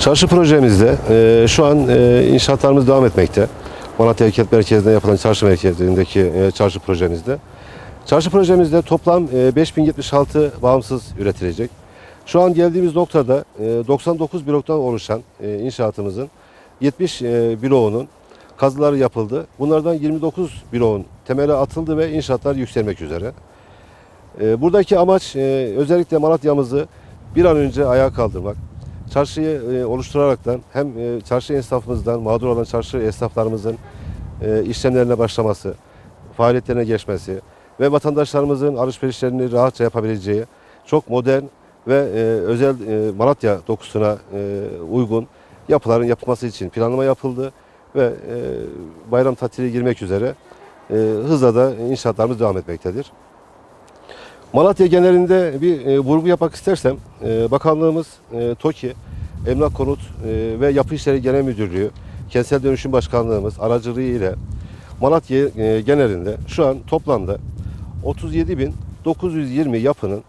Çarşı projemizde e, şu an e, inşaatlarımız devam etmekte. Malatya Hareket Merkezi'nde yapılan çarşı merkezindeki e, çarşı projemizde. Çarşı projemizde toplam e, 5076 bağımsız üretilecek. Şu an geldiğimiz noktada e, 99 bloktan oluşan e, inşaatımızın 70 e, bloğunun kazıları yapıldı. Bunlardan 29 bloğun temeli atıldı ve inşaatlar yükselmek üzere. E, buradaki amaç e, özellikle Malatya'mızı bir an önce ayağa kaldırmak. Çarşıyı e, oluşturaraktan hem e, çarşı esnafımızdan, mağdur olan çarşı esnaflarımızın e, işlemlerine başlaması, faaliyetlerine geçmesi ve vatandaşlarımızın alışverişlerini rahatça yapabileceği çok modern ve e, özel e, Malatya dokusuna e, uygun yapıların yapılması için planlama yapıldı ve bayram tatili girmek üzere hızla da inşaatlarımız devam etmektedir. Malatya genelinde bir e, vurgu yapmak istersem, e, bakanlığımız e, TOKİ, Emlak Konut e, ve Yapı İşleri Genel Müdürlüğü, Kentsel Dönüşüm Başkanlığımız aracılığı ile Malatya e, genelinde şu an toplamda 37.920 yapının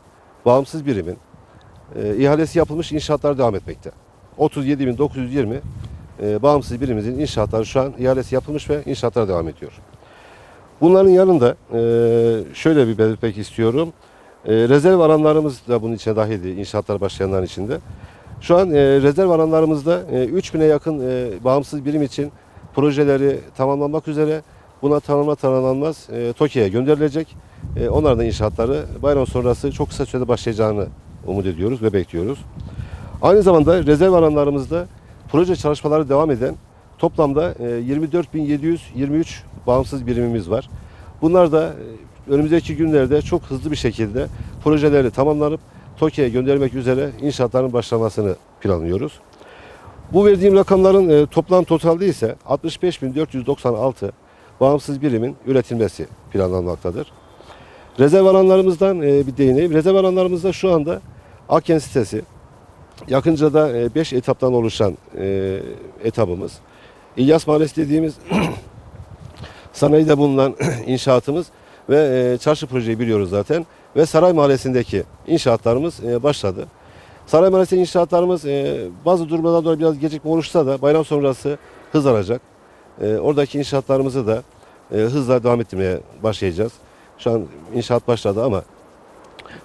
bağımsız birimin e, ihalesi yapılmış inşaatlar devam etmekte. 37.920 e, bağımsız birimizin inşaatları şu an ihalesi yapılmış ve inşaatlar devam ediyor. Bunların yanında e, şöyle bir belirtmek istiyorum. E, rezerv alanlarımız da bunun içine dahildi inşaatlar başlayanların içinde. Şu an e, rezerv alanlarımızda e, 3000'e yakın e, bağımsız birim için projeleri tamamlanmak üzere. Buna tamamla tamamlanmaz e, TOKİ'ye gönderilecek. E, onların da inşaatları bayram sonrası çok kısa sürede başlayacağını umut ediyoruz ve bekliyoruz. Aynı zamanda rezerv alanlarımızda proje çalışmaları devam eden toplamda e, 24.723 bağımsız birimimiz var. Bunlar da e, önümüzdeki günlerde çok hızlı bir şekilde projeleri tamamlanıp TOKİ'ye göndermek üzere inşaatların başlamasını planlıyoruz. Bu verdiğim rakamların e, toplam totalde ise 65.496 bağımsız birimin üretilmesi planlanmaktadır. Rezerv alanlarımızdan e, bir değineyim. Rezerv alanlarımızda şu anda Aken sitesi, yakınca da 5 etaptan oluşan e, etabımız. İlyas Mahallesi dediğimiz sanayide bulunan inşaatımız ve e, çarşı projeyi biliyoruz zaten. Ve Saray Mahallesi'ndeki inşaatlarımız e, başladı. Saray Mahallesi inşaatlarımız e, bazı durumlardan dolayı biraz gecikme oluşsa da bayram sonrası hız alacak. E, oradaki inşaatlarımızı da e, hızla devam ettirmeye başlayacağız. Şu an inşaat başladı ama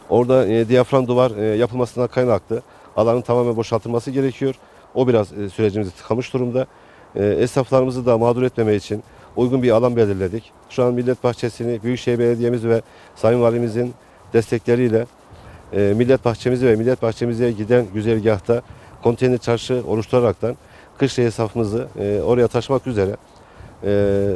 orada diyafram duvar e, yapılmasından kaynaklı alanın tamamen boşaltılması gerekiyor. O biraz e, sürecimizi tıkamış durumda. E, esnaflarımızı da mağdur etmeme için uygun bir alan belirledik. Şu an Millet Bahçesi'ni Büyükşehir Belediye'miz ve Sayın Valimizin destekleriyle e, Millet Bahçemizi ve Millet Bahçemize giden güzergahta konteyner çarşı oluşturaraktan Kışla esnafımızı e, oraya taşımak üzere e,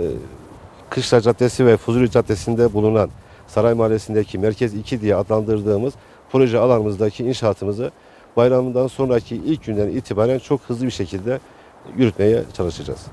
Kışla Caddesi ve Fuzuli Caddesi'nde bulunan Saray Mahallesi'ndeki Merkez 2 diye adlandırdığımız proje alanımızdaki inşaatımızı bayramından sonraki ilk günden itibaren çok hızlı bir şekilde yürütmeye çalışacağız.